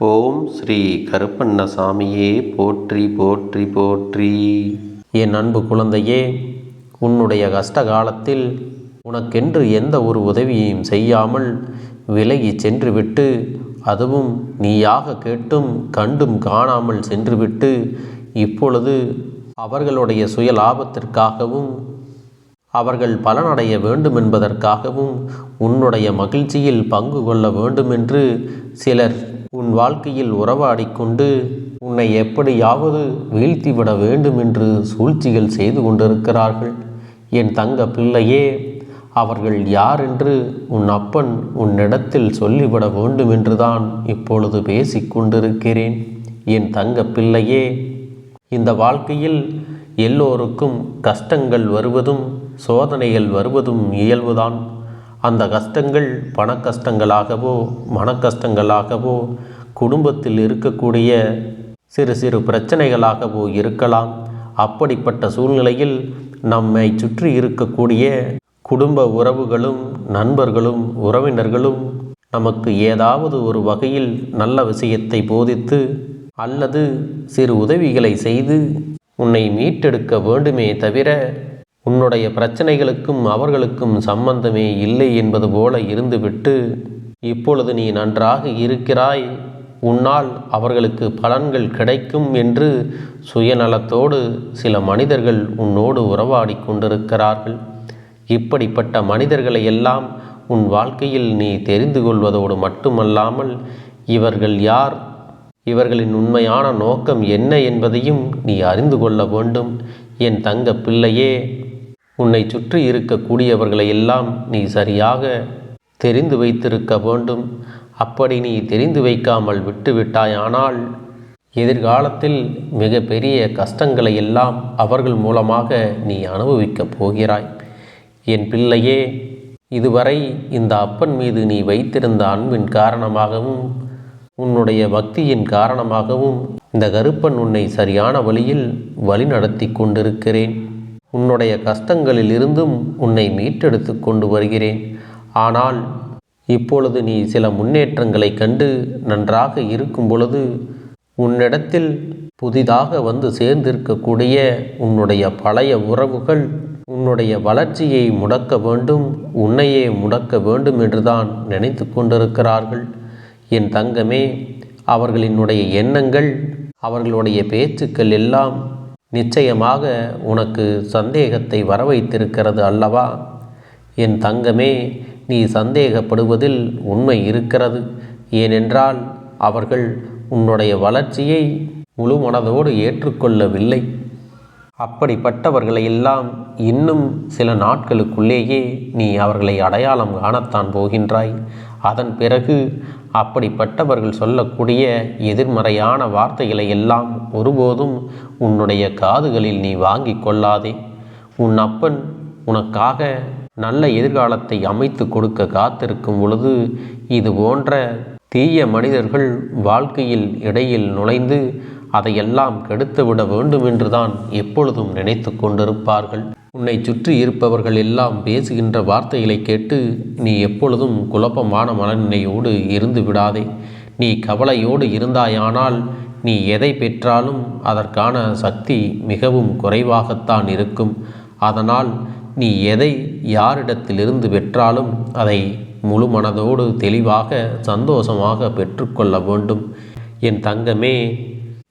ஓம் ஸ்ரீ கருப்பண்ணசாமியே போற்றி போற்றி போற்றி. என் அன்பு குழந்தையே உன்னுடைய கஷ்ட காலத்தில் உனக்கென்று எந்த ஒரு உதவியையும் செய்யாமல் விலகி சென்றுவிட்டு அதுவும் நீயாக கேட்டும் கண்டும் காணாமல் சென்றுவிட்டு இப்பொழுது அவர்களுடைய சுய லாபத்திற்காகவும் அவர்கள் பலனடைய வேண்டும் என்பதற்காகவும் உன்னுடைய மகிழ்ச்சியில் பங்கு கொள்ள வேண்டுமென்று சிலர் உன் வாழ்க்கையில் உறவாடிக்கொண்டு உன்னை எப்படியாவது வீழ்த்திவிட வேண்டும் என்று சூழ்ச்சிகள் செய்து கொண்டிருக்கிறார்கள். என் தங்க பிள்ளையே அவர்கள் யார் என்று உன் அப்பன் உன்னிடத்தில் சொல்லிவிட வேண்டும் என்றுதான் இப்பொழுது பேசிக் கொண்டிருக்கிறேன். என் தங்க பிள்ளையே இந்த வாழ்க்கையில் எல்லோருக்கும் கஷ்டங்கள் வருவதும் சோதனைகள் வருவதும் இயல்புதான். அந்த கஷ்டங்கள் பண கஷ்டங்களாகவோ மன கஷ்டங்களாகவோ குடும்பத்தில் இருக்கக்கூடிய சிறு சிறு பிரச்சனைகளாகவோ இருக்கலாம். அப்படிப்பட்ட சூழ்நிலையில் நம்மை சுற்றி இருக்கக்கூடிய குடும்ப உறவுகளும் நண்பர்களும் உறவினர்களும் நமக்கு ஏதாவது ஒரு வகையில் நல்ல விஷயத்தை போதித்து அல்லது சிறு உதவிகளை செய்து உன்னை மீட்டெடுக்க வேண்டுமே தவிர உன்னுடைய பிரச்சனைகளுக்கும் அவர்களுக்கும் சம்பந்தமே இல்லை என்பது போல இருந்துவிட்டு இப்பொழுது நீ நன்றாக இருக்கிறாய். உன்னால் அவர்களுக்கு பலன்கள் கிடைக்கும் என்று சுயநலத்தோடு சில மனிதர்கள் உன்னோடு உறவாடி கொண்டிருக்கிறார்கள். இப்படிப்பட்ட மனிதர்களை எல்லாம் உன் வாழ்க்கையில் நீ தெரிந்து கொள்வதோடு மட்டுமல்லாமல் இவர்கள் யார்? இவர்களின் உண்மையான நோக்கம் என்ன என்பதையும் நீ அறிந்து கொள்ள வேண்டும். என் தங்க பிள்ளையே உன்னை சுற்றி இருக்கக்கூடியவர்களை எல்லாம் நீ சரியாக தெரிந்து வைத்திருக்க வேண்டும். அப்படி நீ தெரிந்து வைக்காமல் விட்டுவிட்டாயானால் எதிர்காலத்தில் மிக பெரிய கஷ்டங்களை எல்லாம் அவர்கள் மூலமாக நீ அனுபவிக்கப் போகிறாய். என் பிள்ளையே இதுவரை இந்த அப்பன் மீது நீ வைத்திருந்த அன்பின் காரணமாகவும் உன்னுடைய பக்தியின் காரணமாகவும் இந்த கருப்பன் உன்னை சரியான வழியில் வழிநடத்தி கொண்டிருக்கிறேன். உன்னுடைய கஷ்டங்களில் இருந்தும் உன்னை மீட்டெடுத்து கொண்டு வருகிறேன். ஆனால் இப்பொழுது நீ சில முன்னேற்றங்களை கண்டு நன்றாக இருக்கும் பொழுது உன்னிடத்தில் புதிதாக வந்து சேர்ந்திருக்கக்கூடிய உன்னுடைய பழைய உறவுகள் உன்னுடைய வளர்ச்சியை முடக்க வேண்டும் உன்னையே முடக்க வேண்டும் என்றுதான் நினைத்து கொண்டிருக்கிறார்கள். என் தங்கமே அவர்களினுடைய எண்ணங்கள் அவர்களுடைய பேச்சுக்கள் எல்லாம் நிச்சயமாக உனக்கு சந்தேகத்தை வர வைத்திருக்கிறது அல்லவா? என் தங்கமே நீ சந்தேகப்படுவதில் உண்மை இருக்கிறது. ஏனென்றால் அவர்கள் உன்னுடைய வளர்ச்சியை முழு மனதோடு ஏற்றுக்கொள்ளவில்லை. அப்படிப்பட்டவர்களை எல்லாம் இன்னும் சில நாட்களுக்குள்ளேயே நீ அவர்களை அடையாளம் காணத்தான் போகின்றாய். அதன் பிறகு அப்படிப்பட்டவர்கள் சொல்லக்கூடிய எதிர்மறையான வார்த்தைகளை எல்லாம் ஒருபோதும் உன்னுடைய காதுகளில் நீ வாங்கி கொள்ளாதே. உன் அப்பன் உனக்காக நல்ல எதிர்காலத்தை அமைத்து கொடுக்க காத்திருக்கும் பொழுது இது போன்ற தீய மனிதர்கள் வாழ்க்கையில் இடையில் நுழைந்து அதையெல்லாம் கெடுத்துவிட வேண்டும் என்றுதான் எப்பொழுதும் நினைத்து கொண்டிருப்பார்கள். உன்னை சுற்றி இருப்பவர்கள் எல்லாம் பேசுகின்ற வார்த்தைகளை கேட்டு நீ எப்பொழுதும் குழப்பமான மனநிலையோடு இருந்து விடாதே. நீ கவலையோடு இருந்தாயானால் நீ எதை பெற்றாலும் அதற்கான சக்தி மிகவும் குறைவாகத்தான் இருக்கும். அதனால் நீ எதை யாரிடத்திலிருந்து பெற்றாலும் அதை முழு மனதோடு தெளிவாக சந்தோஷமாக பெற்றுக்கொள்ள வேண்டும். என் தங்கமே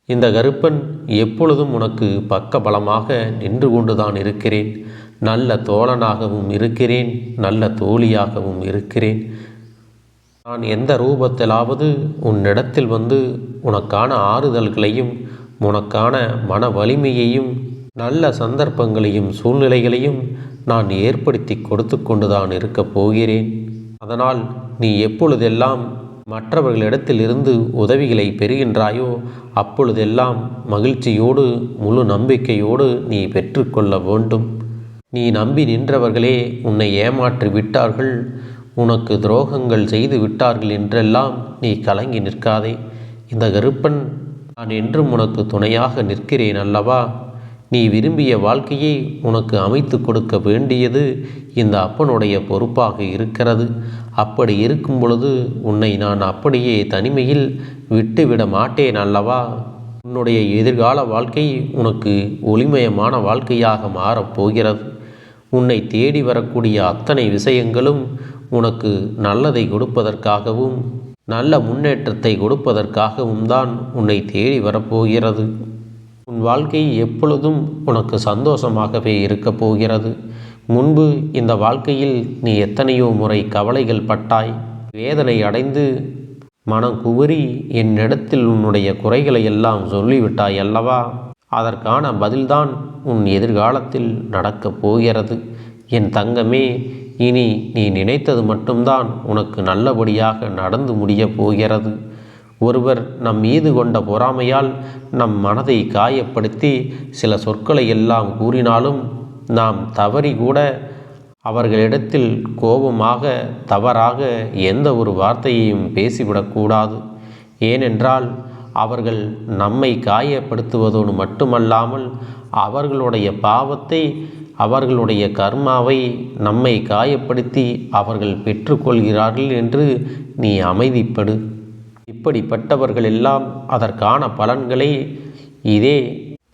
இந்த கருப்பன் எப்பொழுதும் உனக்கு பக்க பலமாக நின்று கொண்டுதான் இருக்கிறேன். நல்ல தோழனாகவும் இருக்கிறேன் நல்ல தோழியாகவும் இருக்கிறேன். நான் எந்த ரூபத்திலாவது உன்னிடத்தில் வந்து உனக்கான ஆறுதல்களையும் உனக்கான மன வலிமையையும் நல்ல சந்தர்ப்பங்களையும் சூழ்நிலைகளையும் நான் ஏற்படுத்தி கொடுத்து கொண்டுதான் இருக்கப் போகிறேன். அதனால் நீ எப்பொழுதெல்லாம் மற்றவர்களிடத்தில் இருந்து உதவிகளை பெறுகின்றாயோ அப்பொழுதெல்லாம் மகிழ்ச்சியோடு முழு நம்பிக்கையோடு நீ பெற்றுக்கொள்ள வேண்டும். நீ நம்பி நின்றவர்களே உன்னை ஏமாற்றி விட்டார்கள். உனக்கு துரோகங்கள் செய்து விட்டார்கள் என்றெல்லாம் நீ கலங்கி நிற்காதே. இந்த கருப்பன் நான் என்றும் உனக்கு துணையாக நிற்கிறேன் அல்லவா? நீ விரும்பிய வாழ்க்கையை உனக்கு அமைத்து கொடுக்க வேண்டியது இந்த அப்பனுடைய பொறுப்பாக இருக்கிறது. அப்படி இருக்கும் பொழுது உன்னை நான் அப்படியே தனிமையில் விட்டுவிட மாட்டேன் அல்லவா? உன்னுடைய எதிர்கால வாழ்க்கை உனக்கு ஒளிமயமான வாழ்க்கையாக மாறப்போகிறது உன்னை தேடி வரக்கூடிய அத்தனை விஷயங்களும் உனக்கு நல்லதை கொடுப்பதற்காகவும் நல்ல முன்னேற்றத்தை கொடுப்பதற்காகவும் தான் உன்னை தேடி வரப்போகிறது உன் வாழ்க்கை எப்பொழுதும் உனக்கு சந்தோஷமாகவே இருக்கப் போகிறது. முன்பு இந்த வாழ்க்கையில் நீ எத்தனையோ முறை கவலைகள் பட்டாய். வேதனை அடைந்து மனம் குவறி என்னிடத்தில் உன்னுடைய குறைகளை எல்லாம் சொல்லிவிட்டாய் அல்லவா? அதற்கான பதில்தான் உன் எதிர்காலத்தில் நடக்கப் போகிறது. என் தங்கமே இனி நீ நினைத்தது மட்டும்தான் உனக்கு நல்லபடியாக நடந்து முடியப் போகிறது. ஒருவர் நம் மீது கொண்ட பொறாமையால் நம் மனதை காயப்படுத்தி சில சொற்களை எல்லாம் கூறினாலும் நாம் தவறி கூட அவர்களிடத்தில் கோபமாக தவறாக எந்த ஒரு வார்த்தையையும் பேசிவிடக்கூடாது. ஏனென்றால் அவர்கள் நம்மை காயப்படுத்துவதோடு மட்டுமல்லாமல் அவர்களுடைய பாவத்தை அவர்களுடைய கர்மாவை நம்மை காயப்படுத்தி அவர்கள் பெற்றுக்கொள்கிறார்கள் என்று நீ அமைதிப்படு. இப்படிப்பட்டவர்கள் எல்லாம் அதற்கான பலன்களை இதே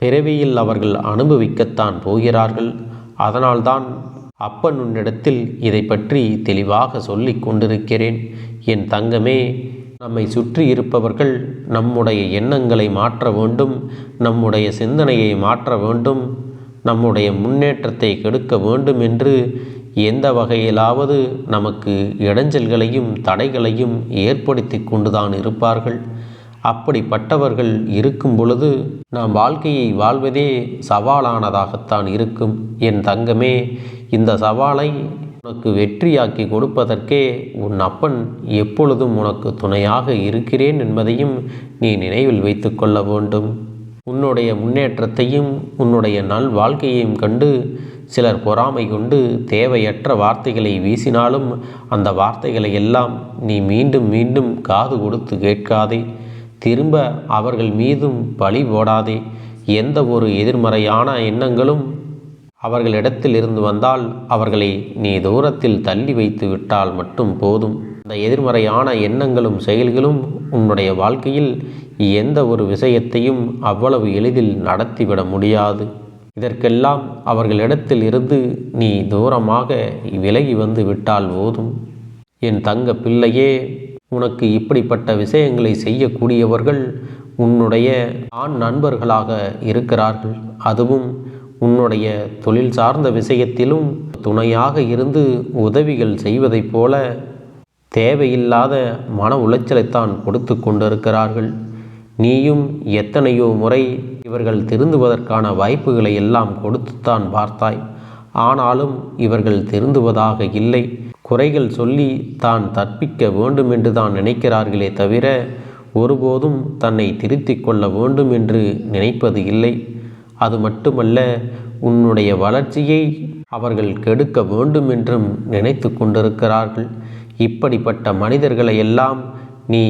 பிறவியில் அவர்கள் அனுபவிக்கத்தான் போகிறார்கள். அதனால்தான் அப்பன் உன்னிடத்தில் இதை பற்றி தெளிவாக சொல்லிக் கொண்டிருக்கிறேன். என் தங்கமே நம்மை சுற்றி இருப்பவர்கள் நம்முடைய எண்ணங்களை மாற்ற வேண்டும் நம்முடைய சிந்தனையை மாற்ற வேண்டும் நம்முடைய முன்னேற்றத்தை கெடுக்க வேண்டும் என்று எந்த வகையிலாவது நமக்கு இடைஞ்சல்களையும் தடைகளையும் ஏற்படுத்தி கொண்டுதான் இருப்பார்கள். அப்படிப்பட்டவர்கள் இருக்கும் பொழுது நாம் வாழ்க்கையை வாழ்வதே சவாலானதாகத்தான் இருக்கும். என் தங்கமே இந்த சவாலை உனக்கு வெற்றியாக்கி கொடுப்பதற்கே உன் அப்பன் எப்பொழுதும் உனக்கு துணையாக இருக்கிறேன் என்பதையும் நீ நினைவில் வைத்து கொள்ள வேண்டும். உன்னுடைய முன்னேற்றத்தையும் உன்னுடைய நல் வாழ்க்கையையும் கண்டு சிலர் பொறாமை கொண்டு தேவையற்ற வார்த்தைகளை வீசினாலும் அந்த வார்த்தைகளை எல்லாம் நீ மீண்டும் மீண்டும் காது கொடுத்து கேட்காதே. திரும்ப அவர்கள் மீதும் பழி போடாதே. எந்த ஒரு எதிர்மறையான எண்ணங்களும் அவர்களிடத்தில் இருந்து வந்தால் அவர்களை நீ தூரத்தில் தள்ளி வைத்து விட்டால் மட்டும் போதும். அந்த எதிர்மறையான எண்ணங்களும் செயல்களும் உன்னுடைய வாழ்க்கையில் எந்த ஒரு விஷயத்தையும் அவ்வளவு எளிதில் நடத்திவிட முடியாது. இதற்கெல்லாம் அவர்களிடத்தில் இருந்து நீ தூரமாக விலகி வந்து விட்டால் போதும். என் தங்க பிள்ளையே உனக்கு இப்படிப்பட்ட விஷயங்களை செய்யக்கூடியவர்கள் உன்னுடைய ஆண் நண்பர்களாக இருக்கிறார்கள். அதுவும் உன்னுடைய தொழில் சார்ந்த விஷயத்திலும் துணையாக இருந்து உதவிகள் செய்வதைப் போல தேவையில்லாத மன உளைச்சலைத்தான் கொடுத்து கொண்டிருக்கிறார்கள். நீயும் எத்தனையோ முறை இவர்கள் திருந்துவதற்கான வாய்ப்புகளை எல்லாம் கொடுத்துத்தான் பார்த்தாய். ஆனாலும் இவர்கள் திருந்துவதாக இல்லை. குறைகள் சொல்லி தான் தற்பிக்க வேண்டும் என்று தான் நினைக்கிறார்களே தவிர ஒருபோதும் தன்னை திருத்திக் கொள்ள வேண்டும் என்று நினைப்பது இல்லை. அது மட்டுமல்ல உன்னுடைய வளர்ச்சியை அவர்கள் கெடுக்க வேண்டும் என்றும் நினைத்து கொண்டிருக்கிறார்கள். இப்படிப்பட்ட மனிதர்களை எல்லாம் நீ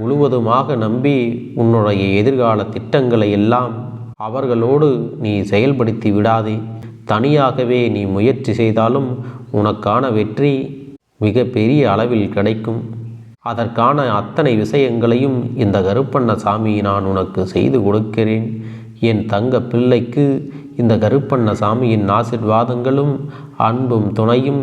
முழுவதுமாக நம்பி உன்னுடைய எதிர்கால திட்டங்களை எல்லாம் அவர்களோடு நீ செயல்படுத்தி விடாதே. தனியாகவே நீ முயற்சி செய்தாலும் உனக்கான வெற்றி மிக பெரிய அளவில் கிடைக்கும். அதற்கான அத்தனை விஷயங்களையும் இந்த கருப்பண்ண சாமி நான் உனக்கு செய்து கொடுக்கிறேன். என் தங்க பிள்ளைக்கு இந்த கருப்பண்ண சாமியின் ஆசிர்வாதங்களும் அன்பும் துணையும்